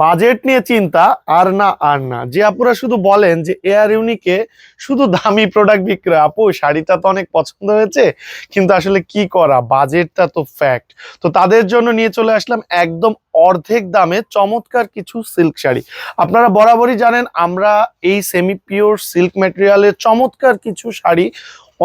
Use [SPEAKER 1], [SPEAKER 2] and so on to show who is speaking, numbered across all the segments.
[SPEAKER 1] Budget নিয়ে চিন্তা, আর না আর না। যে আপুরা শুধু বলেন যে এয়ার ইউনিকে শুধু দামি প্রোডাক্ট বিক্রি আপু, শাড়িটা তো অনেক পছন্দ হয়েছে, কিন্তু আসলে কি করা? বাজেটটা তো ফ্যাক্ট তো তাদের জন্য নিয়ে চলে আসলাম একদম অর্ধেক দামে চমৎকার কিছু সিল্ক শাড়ি। আপনারা বরাবরই জানেন, আমরা এই সেমি পিওর সিল্ক ম্যাটেরিয়ালের চমৎকার কিছু শাড়ি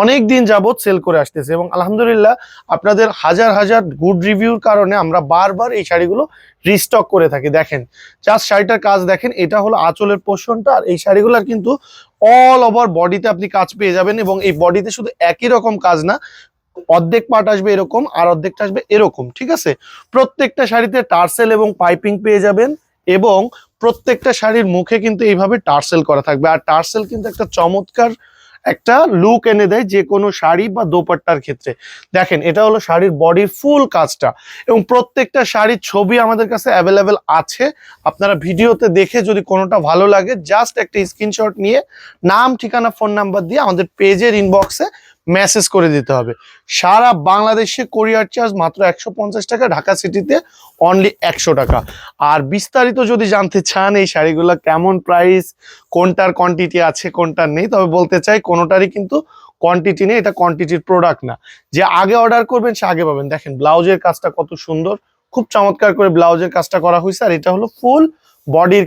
[SPEAKER 1] অনেক দিন যাবৎ সেল করে আসতেছে এবং আলহামদুলিল্লাহ আপনাদের হাজার হাজার গুড রিভিউর কারণে আমরা বারবার এই শাড়িগুলো রিস্টক করে থাকি। দেখেন জাস্ট শাড়িটার কাজ দেখেন, এটা হলো আঁচলের পোর্শনটা আর এই শাড়িগুলোর কিন্তু অল ওভার বডিতে আপনি কাজ পেয়ে যাবেন এবং এই বডিতে শুধু একই রকম কাজ না অর্ধেক পার্ট আসবে এরকম, আর অর্ধেকটা আসবে এরকম, ঠিক আছে? প্রত্যেকটা শাড়িতে টার্সেল এবং পাইপিং পেয়ে যাবেন এবং প্রত্যেকটা শাড়ির মুখে কিন্তু এইভাবে টার্সেল করা থাকবে। আর টার্সেল কিন্তু একটা চমৎকার একটা লুক এনে দেয় যে কোনো শাড়ি বা দোপাট্টার ক্ষেত্রে। দেখেন, এটা হলো শাড়ির বডির ফুল কাজটা এবং প্রত্যেকটা শাড়ির ছবি আমাদের কাছে অ্যাভেলেবেল আছে। আপনারা ভিডিওতে দেখে যদি কোনোটা ভালো লাগে জাস্ট একটা স্ক্রিনশট নিয়ে নাম, ঠিকানা ফোন নাম্বার দিয়ে আমাদের পেজের ইনবক্সে মেসেজ করে দিতে হবে। সারা বাংলাদেশে কোরিয়ার চার্জ মাত্র একশো পঞ্চাশ টাকা, ঢাকা সিটিতে অনলি একশো টাকা। আর বিস্তারিত যদি জানতে চান এই শাড়িগুলো কেমন প্রাইস কোনটার কোয়ান্টিটি আছে, কোনটার নেই, তবে বলতে চাই কোনোটারই কিন্তু কোয়ান্টিটি নেই, এটা কোয়ান্টিটির প্রোডাক্ট না। যে আগে অর্ডার করবেন, সে আগে পাবেন। দেখেন, ব্লাউজের কাজটা কত সুন্দর, খুব চমৎকার করে ব্লাউজের কাজটা করা হয়েছে, আর এটা হলো ফুল বডির